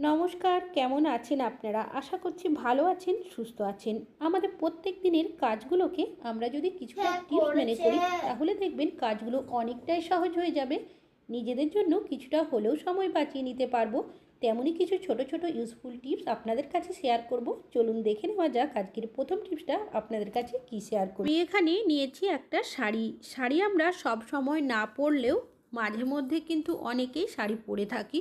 নমস্কার কেমন আছেন আপনারা? আশা করছি ভালো আছেন সুস্থ আছেন। আমাদের প্রত্যেক দিনের কাজগুলোকে আমরা যদি কিছুটা হ্যাঁ, টিপস মেনে করি তাহলে দেখবেন কাজগুলো অনেকটাই সহজ হয়ে যাবে। নিজেদের জন্য কিছুটা হলেও সময় বাঁচিয়ে নিতে পারব। তেমনই কিছু ছোট ছোট ইউজফুল টিপস আপনাদের কাছে শেয়ার করব। চলুন দেখে নেওয়া যাক আজকের প্রথম টিপসটা আপনাদের কাছে কি শেয়ার করি আমি এখানে নিয়েছি একটা শাড়ি। শাড়ি আমরা সব সময় না পরলেও মাঝে মধ্যে কিন্তু অনেকেই শাড়ি পরে থাকি।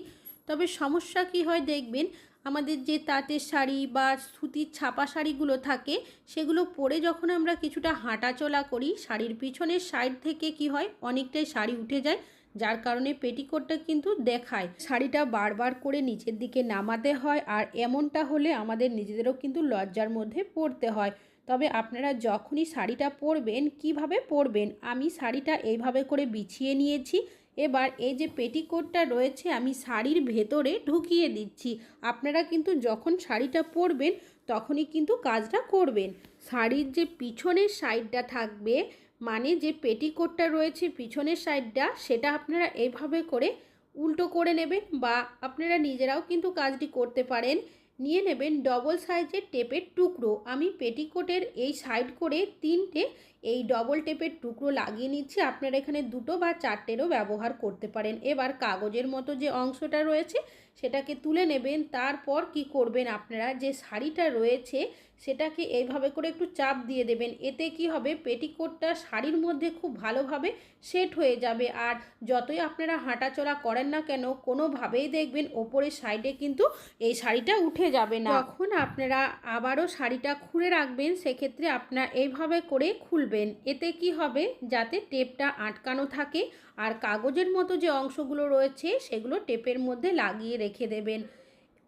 তবে সমস্যা কি হয় দেখবেন, আমাদের যে তাঁতের শাড়ি বা সুতির ছাপা শাড়িগুলো থাকে, সেগুলো পরে যখন আমরা কিছুটা হাঁটাচলা করি, শাড়ির পিছনের সাইড থেকে কি হয়, অনেকটাই শাড়ি উঠে যায়, যার কারণে পেটিকোটটা কিন্তু দেখায়। শাড়িটা বারবার করে নিচের দিকে নামাতে হয়, আর এমনটা হলে আমাদের নিজেদেরও কিন্তু লজ্জার মধ্যে পড়তে হয়। তবে আপনারা যখনই শাড়িটা পরবেন, কীভাবে পরবেন? আমি শাড়িটা এইভাবে করে বিছিয়ে নিয়েছি এবার এই যে পেটিকোটটা রয়েছে, আমি শাড়ির ভেতরে ঢুকিয়ে দিচ্ছি। আপনারা কিন্তু যখন শাড়িটা পরবেন, তখনই কিন্তু কাজটা করবেন। শাড়ির যে পিছনের সাইডটা থাকবে মানে যে পেটিকোটটা রয়েছে পিছনের সাইডটা, সেটা আপনারা এইভাবে করে উল্টো করে নেবেন বা আপনারা নিজেরাও কিন্তু কাজটি করতে পারেন। নিয়ে নেবেন ডবল সাইজের টেপের টুকরো। আমি পেটিকোটের এই সাইড করে তিনটে এই ডবল টেপের টুকরো লাগিয়ে নিচ্ছি। আপনারা এখানে দুটো বা চারটেরও ব্যবহার করতে পারেন। এবার কাগজের মতো যে অংশটা রয়েছে, সেটাকে তুলে নেবেন। তারপর কি করবেন আপনারা? যে শাড়িটা রয়েছে, সেটাকে এইভাবে করে একটু চাপ দিয়ে দেবেন। এতে কি হবে? পেটিকোটটা শাড়ির মধ্যে খুব ভালোভাবে সেট হয়ে যাবে। আর যতই আপনারা হাঁটাচলা করেন না কেন, কোনোভাবেই দেখবেন ওপরের সাইডে কিন্তু এই শাড়িটা উঠে যাবে না। যখন আপনারা আবারও শাড়িটা খুলে রাখবেন, সেক্ষেত্রে আপনারা এইভাবে করে খুলবেন। এতে কি হবে? যাতে টেপটা আটকানো থাকে আর কাগজের মতো যে অংশগুলো রয়েছে সেগুলো টেপের মধ্যে লাগিয়ে রেখে দেবেন।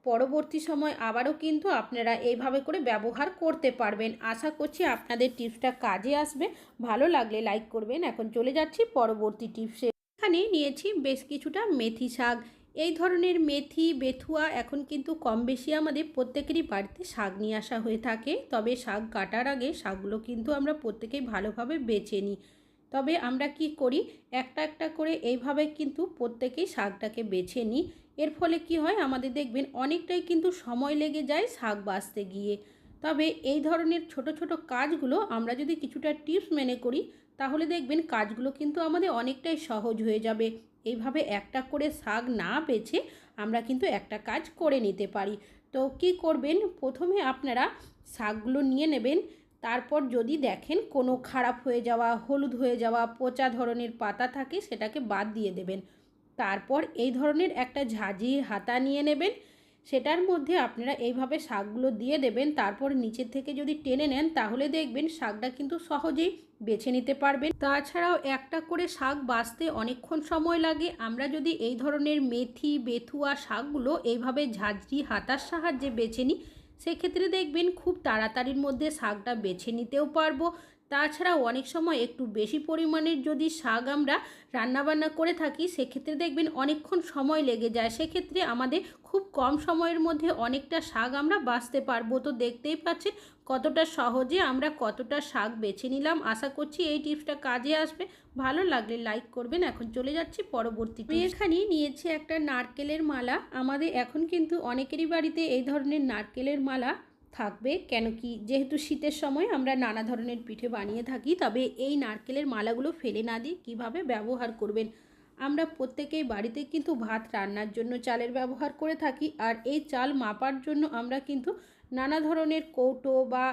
পরবর্তী সময় আবারও কিন্তু আপনারা এইভাবে করে ব্যবহার করতে পারবেন। আশা করছি আপনাদের টিপসটা কাজে আসবে। ভালো লাগলে লাইক করবেন। এখন চলে যাচ্ছি পরবর্তী টিপসে। এখানে নিয়েছি বেশ কিছুটা মেথি শাক। এই ধরনের মেথি, বেথুয়া এখন কিন্তু কম বেশি আমাদের প্রত্যেকেরই বাড়িতে শাক নিয়ে আসা হয়ে থাকে। তবে শাক কাটার আগে শাকগুলো কিন্তু আমরা প্রত্যেকেই ভালোভাবে বেছে নিই। তবে আমরা কি করি? একটা একটা করে এইভাবে কিন্তু প্রত্যেকেই শাকটাকে বেছে নিই। এর ফলে কি হয়? আমাদের দেখবেন অনেকটাই কিন্তু সময় লেগে যায় শাক বাঁচতে গিয়ে। তবে এই ধরনের ছোট ছোট কাজগুলো আমরা যদি কিছুটা টিপস মেনে করি, তাহলে দেখবেন কাজগুলো কিন্তু আমাদের অনেকটাই সহজ হয়ে যাবে। এইভাবে একটা করে শাক না বেছে আমরা কিন্তু একটা কাজ করে নিতে পারি। তো কি করবেন? প্রথমে আপনারা শাকগুলো নিয়ে নেবেন। তারপর যদি দেখেন কোনো খারাপ হয়ে যাওয়া, হলুদ হয়ে যাওয়া, পচা ধরনের পাতা থাকে সেটাকে বাদ দিয়ে দেবেন। তারপর এই ধরনের একটা ঝাঁঝি হাতা নিয়ে নেবেন। সেটার মধ্যে আপনারা এইভাবে শাকগুলো দিয়ে দেবেন। তারপর নিচের থেকে যদি টেনে নেন তাহলে দেখবেন শাকটা কিন্তু সহজেই বেছে নিতে পারবেন। তাছাড়াও একটা করে শাক বাছতে অনেকক্ষণ সময় লাগে। আমরা যদি এই ধরনের মেথি, বেথুয়া শাকগুলো এইভাবে ঝাঁঝরি হাতার সাহায্যে বেছে নিই, সেক্ষেত্রে দেখবেন খুব তাড়াতাড়ির মধ্যে শাকটা বেছে নিতেও পারব। তাছাড়াও অনেক সময় একটু বেশি পরিমাণের যদি শাক আমরা রান্নাবান্না করে থাকি, সেক্ষেত্রে দেখবেন অনেকক্ষণ সময় লেগে যায়। সেক্ষেত্রে আমাদের খুব কম সময়ের মধ্যে অনেকটা শাক আমরা বাঁচতে পারব। তো দেখতেই পাচ্ছেন কতটা সহজে আমরা কতটা শাক বেছে নিলাম? আশা করছি এই টিপসটা কাজে আসবে। ভালো লাগলে লাইক করবেন। এখন চলে যাচ্ছি পরবর্তী আমি এখানে নিয়েছি একটা নারকেলের মালা। আমাদের এখন কিন্তু অনেকেরই বাড়িতে এই ধরনের নারকেলের মালা থাকবে। কেন কি, যেহেতু শীতের সময় আমরা নানা ধরনের পিঠে বানিয়ে থাকি, তবে এই নারকেলের মালাগুলো ফেলে না দিয়ে কীভাবে ব্যবহার করবেন? আমরা প্রত্যেকেই বাড়িতে কিন্তু ভাত রান্নার জন্য চালের ব্যবহার করে থাকি, আর এই চাল মাপার জন্য আমরা কিন্তু নানা ধরনের কৌটো বা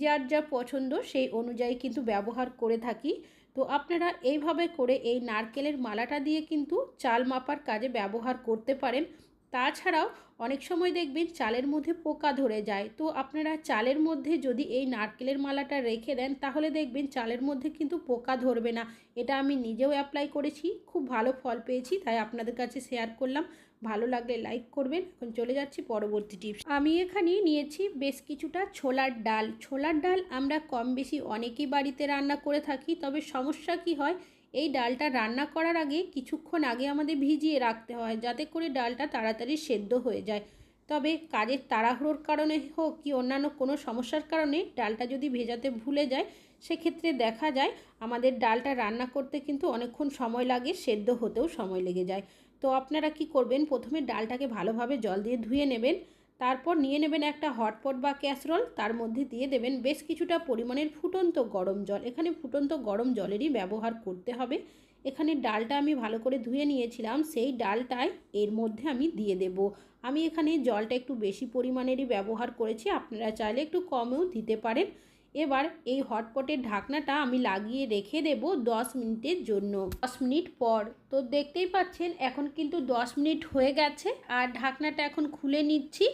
যার যা পছন্দ সেই অনুযায়ী কিন্তু ব্যবহার করে থাকি। তো আপনারা এইভাবে করে এই নারকেলের মালাটা দিয়ে কিন্তু চাল মাপার কাজে ব্যবহার করতে পারেন। তাছাড়াও অনেক সময় দেখবেন চালের মধ্যে পোকা ধরে যায়। তো আপনারা চালের মধ্যে যদি এই নারকেলের মালাটা রেখে দেন, তাহলে দেখবেন চালের মধ্যে কিন্তু পোকা ধরবে না। এটা আমি নিজেও অ্যাপ্লাই করেছি, খুব ভালো ফল পেয়েছি, তাই আপনাদের কাছে শেয়ার করলাম। ভালো লাগলে লাইক করবেন। এখন চলে যাচ্ছি পরবর্তী টিপস আমি এখানে নিয়েছি বেশ কিছুটা ছোলার ডাল। ছোলার ডাল আমরা কম বেশি অনেকেই বাড়িতে রান্না করে থাকি, তবে সমস্যা কি হয়, এই ডালটা রান্না করার আগে কিছুক্ষণ আগে আমাদের ভিজিয়ে রাখতে হয়, যাতে করে ডালটা তাড়াতাড়ি সেদ্ধ হয়ে যায়। তবে কাজের তাড়াহুড়োর কারণে হোক কি অন্যান্য কোনো সমস্যার কারণে ডালটা যদি ভেজাতে ভুলে যায়, সেক্ষেত্রে দেখা যায় আমাদের ডালটা রান্না করতে কিন্তু অনেকক্ষণ সময় লাগে, সেদ্ধ হতেও সময় লেগে যায়। তো আপনারা কি করবেন? প্রথমে ডালটাকে ভালোভাবে জল দিয়ে ধুয়ে নেবেন। তারপর নিয়ে নেবেন একটা হটপট বা ক্যাসরোল তার মধ্যে দিয়ে দেবেন বেশ কিছুটা পরিমাণের ফুটন্ত গরম জল। এখানে ফুটন্ত গরম জলেরই ব্যবহার করতে হবে। এখানে ডালটা আমি ভালো করে ধুয়ে নিয়েছিলাম। সেই ডালটাই এর মধ্যে আমি দিয়ে দেব। আমি এখানে জলটা একটু বেশি পরিমাণেরই ব্যবহার করেছি। আপনারা চাইলে একটু কমেও দিতে পারেন। এবার এই হটপটের ঢাকনাটা আমি লাগিয়ে রেখে দেব দশ মিনিটের জন্য। দশ মিনিট পর। তো দেখতেই পাচ্ছেন, এখন কিন্তু দশ মিনিট হয়ে গেছে আর ঢাকনাটা এখন খুলে নিচ্ছি।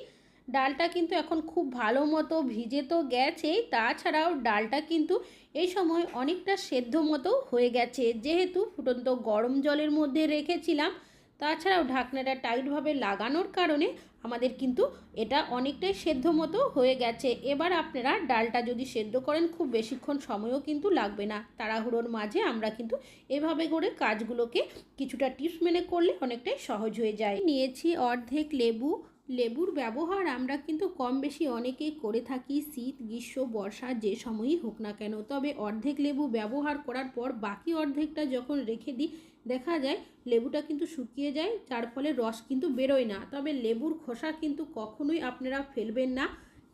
ডালটা কিন্তু এখন খুব ভালো মতো ভিজে তো গেছেই তাছাড়াও ডালটা কিন্তু এই সময় অনেকটা সেদ্ধ মতো হয়ে গেছে। যেহেতু ফুটন্ত গরম জলের মধ্যে রেখেছিলাম তাছাড়াও ঢাকনাটা টাইটভাবে লাগানোর কারণে আমাদের কিন্তু এটা অনেকটাই সেদ্ধ মতো হয়ে গেছে। এবার আপনারা ডালটা যদি সেদ্ধ করেন, খুব বেশিক্ষণ সময়ও কিন্তু লাগবে না। তাড়াহুড়োর মাঝে আমরা কিন্তু এভাবে করে কাজগুলোকে কিছুটা টিপস মেনে করলে অনেকটাই সহজ হয়ে যায়। নিয়েছি অর্ধেক লেবু লেবুর ব্যবহার আমরা কিন্তু কম বেশি অনেকেই করে থাকি, শীত, গ্রীষ্ম, বর্ষা, যে সময়ই হোক না কেন। তবে অর্ধেক লেবু ব্যবহার করার পর বাকি অর্ধেকটা যখন রেখে দিই, দেখা যায় লেবুটা কিন্তু শুকিয়ে যায়, যার ফলে রস কিন্তু বেরোয় না। তবে লেবুর খোসা কিন্তু কখনোই আপনারা ফেলবেন না,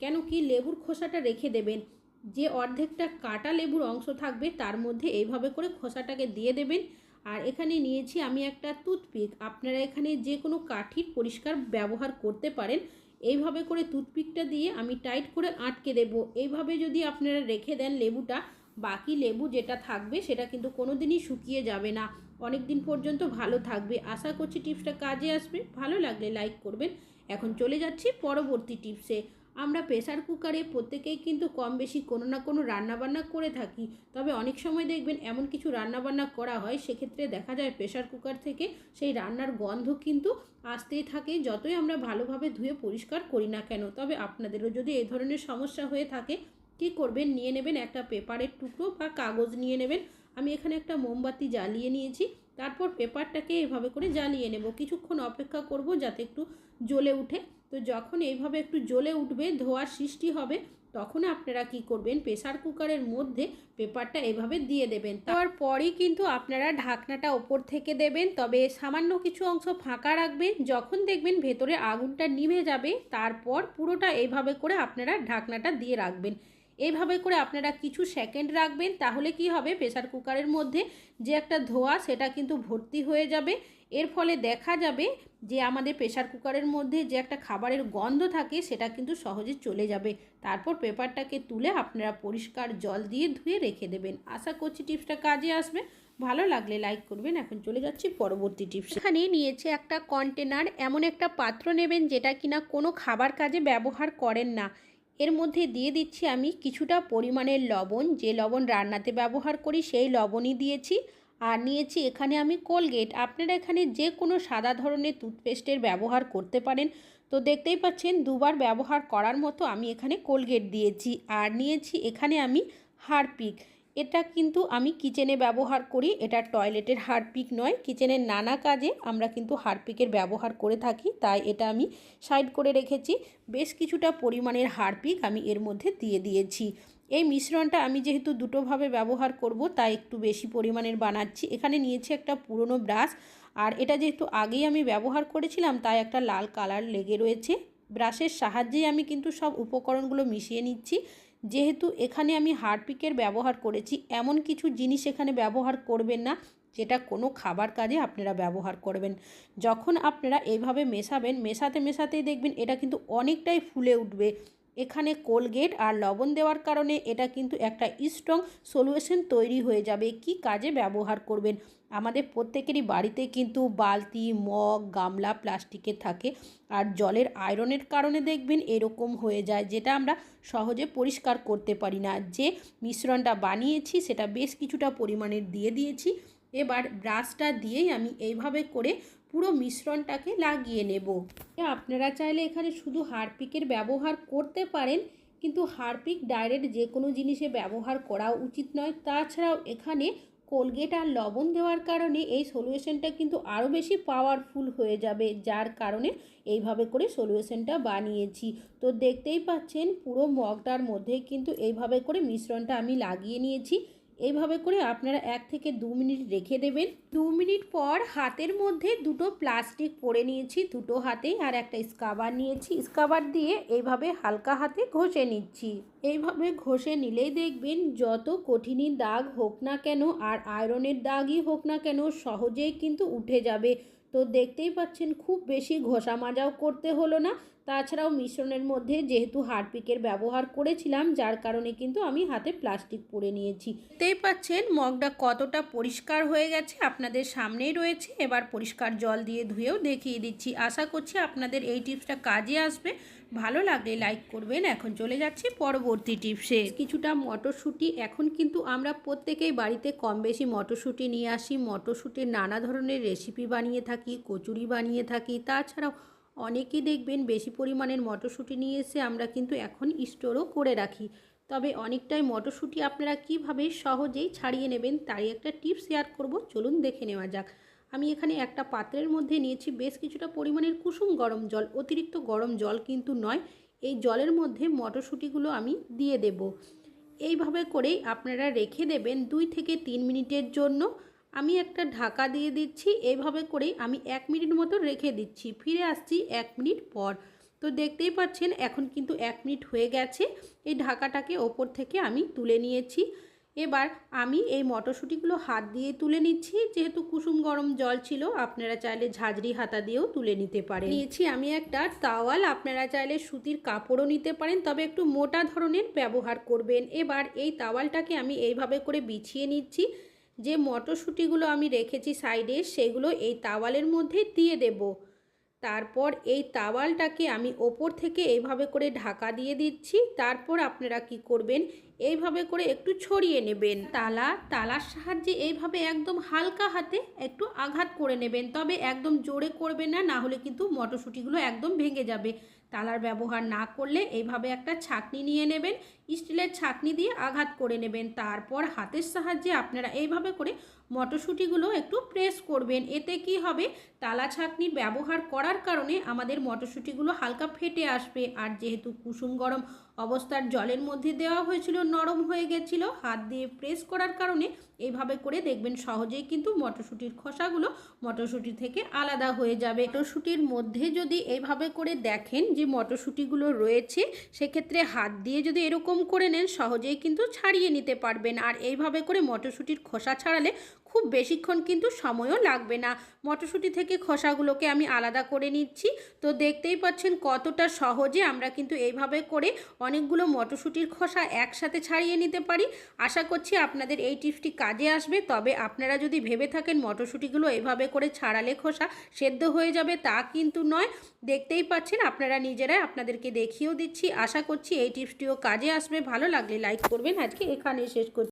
কেন কি লেবুর খোসাটা রেখে দেবেন। যে অর্ধেকটা কাটা লেবুর অংশ থাকবে, তার মধ্যে এইভাবে করে খোসাটাকে দিয়ে দেবেন। আর এখানে নিয়েছি আমি একটা টুথপিক আপনারা এখানে যে কোনো কাঠির পরিষ্কার ব্যবহার করতে পারেন। এইভাবে করে টুথপিকটা দিয়ে আমি টাইট করে আটকে দেব। এইভাবে যদি আপনারা রেখে দেন লেবুটা, বাকি লেবু যেটা থাকবে সেটা কিন্তু কোনো দিনই শুকিয়ে যাবে না। অনেক দিন পর্যন্ত ভালো থাকবে। আশা করছি টিপসটা কাজে আসবে। ভালো লাগলে লাইক করবেন। এখন চলে যাচ্ছি পরবর্তী টিপসে। আমরা প্রেসার কুকারে প্রত্যেকেই কিন্তু কম বেশি কোনো না কোনো রান্নাবান্না করে থাকি। তবে অনেক সময় দেখবেন এমন কিছু রান্নাবান্না করা হয়, সেক্ষেত্রে দেখা যায় প্রেসার কুকার থেকে সেই রান্নার গন্ধ কিন্তু আসতেই থাকে, যতই আমরা ভালোভাবে ধুয়ে পরিষ্কার করি না কেন। তবে আপনাদেরও যদি এই ধরনের সমস্যা হয়ে থাকে, কী করবেন? নিয়ে নেবেন একটা পেপারের টুকরো বা কাগজ নিয়ে নেবেন। আমি এখানে একটা মোমবাতি জ্বালিয়ে নিয়েছি, তারপর পেপারটাকে এভাবে করে জ্বালিয়ে নেব। কিছুক্ষণ অপেক্ষা করব যাতে একটু জ্বলে উঠে। তো যখন এইভাবে একটু জ্বলে উঠবে, ধোয়ার সৃষ্টি হবে, তখন আপনারা কি করবেন? প্রেসার কুকারের মধ্যে পেপারটা এভাবে দিয়ে দেবেন। তার তারপরেই কিন্তু আপনারা ঢাকনাটা ওপর থেকে দেবেন, তবে সামান্য কিছু অংশ ফাঁকা রাখবেন। যখন দেখবেন ভেতরে আগুনটা নিভে যাবে, তারপর পুরোটা এইভাবে করে আপনারা ঢাকনাটা দিয়ে রাখবেন। এইভাবে করে আপনারা কিছু সেকেন্ড রাখবেন, তাহলে কি হবে? প্রেসার কুকারের মধ্যে যে একটা ধোয়া, সেটা কিন্তু ভর্তি হয়ে যাবে। এর ফলে দেখা যাবে যে আমাদের প্রেসার কুকারের মধ্যে যে একটা খাবারের গন্ধ থাকে, সেটা কিন্তু সহজে চলে যাবে। তারপর পেপারটাকে তুলে আপনারা পরিষ্কার জল দিয়ে ধুয়ে রেখে দেবেন। আশা করছি টিপসটা কাজে আসবে। ভালো লাগলে লাইক করবেন। এখন চলে যাচ্ছি পরবর্তী টিপস এখানে নিয়েছে একটা কন্টেনার এমন একটা পাত্র নেবেন যেটা কিনা কোনো খাবার কাজে ব্যবহার করেন না। এর মধ্যে দিয়ে দিচ্ছি আমি কিছুটা পরিমাণের লবণ। যে লবণ রান্নাতে ব্যবহার করি, সেই লবণই দিয়েছি। আর নিয়েছি এখানে আমি কোলগেট। আপনারা এখানে যে কোনো সাদা ধরনের টুথপেস্টের ব্যবহার করতে পারেন। তো দেখতেই পাচ্ছেন, দুবার ব্যবহার করার মতো আমি এখানে কোলগেট দিয়েছি। আর নিয়েছি এখানে আমি হারপিক। এটা কিন্তু আমি কিচেনে ব্যবহার করি। এটা টয়লেটের হারপিক নয়। কিচেনের নানা কাজে আমরা কিন্তু হারপিকের ব্যবহার করে থাকি। তাই এটা আমি সাইড করে রেখেছি। বেশ কিছুটা পরিমাণের হারপিক আমি এর মধ্যে দিয়ে দিয়েছি। এই মিশ্রণটা আমি যেহেতু দুটোভাবে ব্যবহার করব, তাই একটু বেশি পরিমাণের বানাচ্ছি। এখানে নিয়েছি একটা পুরনো ব্রাশ, আর এটা যেহেতু আগেই আমি ব্যবহার করেছিলাম, তাই একটা লাল কালার লেগে রয়েছে। ব্রাশের সাহায্যেই আমি কিন্তু সব উপকরণগুলো মিশিয়ে নিচ্ছি। যেহেতু এখানে আমি হারপিকের ব্যবহার করেছি, এমন কিছু জিনিস এখানে ব্যবহার করবেন না, যেটা কোনো খাবার কাজে আপনারা ব্যবহার করবেন। যখন আপনারা এইভাবে মেশাবেন, মেশাতে, মেশাতেই দেখবেন এটা কিন্তু অনেকটাই ফুলে উঠবে। এখানে কোলগেট আর লবণ দেওয়ার কারণে এটা কিন্তু একটা স্ট্রং সলিউশন তৈরি হয়ে যাবে। কি কাজে ব্যবহার করবেন? আমাদের প্রত্যেকেরই বাড়িতে কিন্তু বালতি, মগ, গামলা প্লাস্টিকের থাকে আর জলের আয়রনের কারণে দেখবেন এরকম হয়ে যায়, যেটা আমরা সহজে পরিষ্কার করতে পারি না। যে মিশ্রণটা বানিয়েছি সেটা বেশ কিছুটা পরিমাণের দিয়ে দিয়েছি। এবার ব্রাশটা দিয়েই আমি এইভাবে করে পুরো মিশ্রণটাকে লাগিয়ে নেব। আপনারা চাইলে এখানে শুধু হারপিকের ব্যবহার করতে পারেন, কিন্তু হারপিক ডাইরেক্ট যে কোনো জিনিসে ব্যবহার করা উচিত নয়। তাছাড়াও এখানে কোলগেট আর লবণ দেওয়ার কারণে এই সলিউশনটা কিন্তু আরও বেশি পাওয়ারফুল হয়ে যাবে, যার কারণে এইভাবে করে সলিউশনটা বানিয়েছি। তো দেখতেই পাচ্ছেন পুরো মগটার মধ্যে কিন্তু এইভাবে করে মিশ্রণটা আমি লাগিয়ে নিয়েছি। এইভাবে করে আপনারা এক থেকে দু মিনিট রেখে দেবেন। দু মিনিট পর হাতের মধ্যে দুটো প্লাস্টিক পরে নিয়েছি, দুটো হাতে আর একটা স্কাবার নিয়েছি। স্কাবার দিয়ে এইভাবে হালকা হাতে ঘষে নিচ্ছি। এইভাবে ঘষে নিলেই দেখবেন যত কঠিনই দাগ হোক না কেন আর আয়রনের দাগই হোক না কেন সহজেই কিন্তু উঠে যাবে। তো দেখতেই পাচ্ছেন, খুব বেশি ঘষা মাজাও করতে হলো না। তাছাড়াও মিশ্রণের মধ্যে যেহেতু হারপিকের ব্যবহার করেছিলাম, যার কারণে কিন্তু আমি হাতে প্লাস্টিক পরে নিয়েছি। দেখতেই পাচ্ছেন, মগটা কতটা পরিষ্কার হয়ে গেছে, আপনাদের সামনেই রয়েছে। এবার পরিষ্কার জল দিয়ে ধুয়েও দেখিয়ে দিচ্ছি। আশা করছি আপনাদের এই টিপসটা কাজে আসবে। ভালো লাগলে লাইক করবেন। এখন চলে যাচ্ছি পরবর্তী টিপসে। কিছুটা মটরশুঁটি। এখন কিন্তু আমরা প্রত্যেকেই বাড়িতে কম বেশি মটরশুঁটি নিয়ে আসি। মটরশুঁটির নানা ধরনের রেসিপি বানিয়ে থাকি, কচুরি বানিয়ে থাকি। তাছাড়াও অনেকেই দেখবেন বেশি পরিমাণের মটরশুঁটি নিয়ে এসে আমরা কিন্তু এখন স্টোরও করে রাখি। তবে অনেকটাই মটরশুঁটি আপনারা কীভাবে সহজেই ছাড়িয়ে নেবেন, তারই একটা টিপস শেয়ার করব। চলুন দেখে নেওয়া যাক। আমি এখানে একটা পাত্রের মধ্যে নিয়েছি বেশ কিছুটা পরিমাণের কুসুম গরম জল, অতিরিক্ত গরম জল কিন্তু নয়। এই জলের মধ্যে মটরশুঁটিগুলো আমি দিয়ে দেব। এইভাবে করেই আপনারা রেখে দেবেন দুই থেকে তিন মিনিটের জন্য। আমি একটা ঢাকা দিয়ে দিচ্ছি, এইভাবে করেই আমি এক মিনিট মতো রেখে দিচ্ছি। ফিরে আসছি এক মিনিট পর। তো দেখতেই পাচ্ছেন, এখন কিন্তু এক মিনিট হয়ে গেছে। এই ঢাকাটাকে ওপর থেকে আমি তুলে নিয়েছি। এবার আমি এই মটরশুঁটিগুলো হাত দিয়ে তুলে নিচ্ছি। যেহেতু কুসুম গরম জল ছিল, আপনারা চাইলে ঝাঁঝরি হাতা দিয়েও তুলে নিতে পারেন। নিয়েছি আমি একটা তাওয়াল আপনারা চাইলে সুতির কাপড়ও নিতে পারেন, তবে একটু মোটা ধরনের ব্যবহার করবেন। এবার এই তাওয়ালটাকে আমি এইভাবে করে বিছিয়ে নিচ্ছি। যে মটরশুঁটিগুলো আমি রেখেছি সাইডে, সেগুলো এই তাওয়ালের মধ্যে দিয়ে দেব। তারপর এই তাওয়ালটাকে আমি ওপর থেকে এইভাবে করে ঢাকা দিয়ে দিচ্ছি। তারপর আপনারা কি করবেন? এইভাবে করে একটু ছড়িয়ে নেবেন। তালা, তালার সাহায্যে এইভাবে একদম হালকা হাতে একটু আঘাত করে নেবেন। তবে একদম জোরে করবেন না না হলে কিন্তু মটরশুঁটিগুলো একদম ভেঙে যাবে। তালার ব্যবহার না করলে এইভাবে একটা ছাকনি নিয়ে নেবেন। স্টিলের ছাকনি দিয়ে আঘাত করে নেবেন। তারপর হাতের সাহায্যে আপনারা এইভাবে করে মটরশুঁটিগুলো একটু প্রেস করবেন। এতে কি হবে? তালা ছাকনির ব্যবহার করার কারণে আমাদের মটরশুঁটিগুলো হালকা ফেটে আসবে। আর যেহেতু কুসুম গরম অবস্থার জলের মধ্যে দেওয়া হয়েছিল, নরম হয়ে গেছিল, হাত দিয়ে প্রেস করার কারণে এইভাবে করে দেখবেন সহজেই কিন্তু মটরশুঁটির খোসাগুলো মটরশুঁটি থেকে আলাদা হয়ে যাবে। মটরশুঁটির মধ্যে যদি এইভাবে করে দেখেন যে মটরশুঁটিগুলো রয়েছে, সেক্ষেত্রে হাত দিয়ে যদি এরকম করে নেন, সহজেই কিন্তু ছাড়িয়ে নিতে পারবেন। আর এইভাবে করে মটরশুঁটির খোসা ছাড়ালে খুব বেশিক্ষণ কিন্তু সময়ও লাগবে না। মটরশুঁটি থেকে খোসাগুলোকে আমি আলাদা করে নিচ্ছি। তো দেখতেই পাচ্ছেন কতটা সহজে আমরা কিন্তু এইভাবে করে অনেকগুলো মটরশুঁটির খোসা একসাথে ছাড়িয়ে নিতে পারি। আশা করছি আপনাদের এই টিপসটি কাজে আসবে। তবে আপনারা যদি ভেবে থাকেন মটরশুঁটিগুলো এভাবে করে ছাড়ালে খোসা সেদ্ধ হয়ে যাবে তা কিন্তু নয়। দেখতেই পাচ্ছেন আপনারা নিজেরাই আপনাদেরকে দেখিয়েও দিচ্ছি। আশা করছি এই টিপসটিও কাজে আসবে। ভালো লাগলে লাইক করবেন। আজকে এখানে শেষ করছি।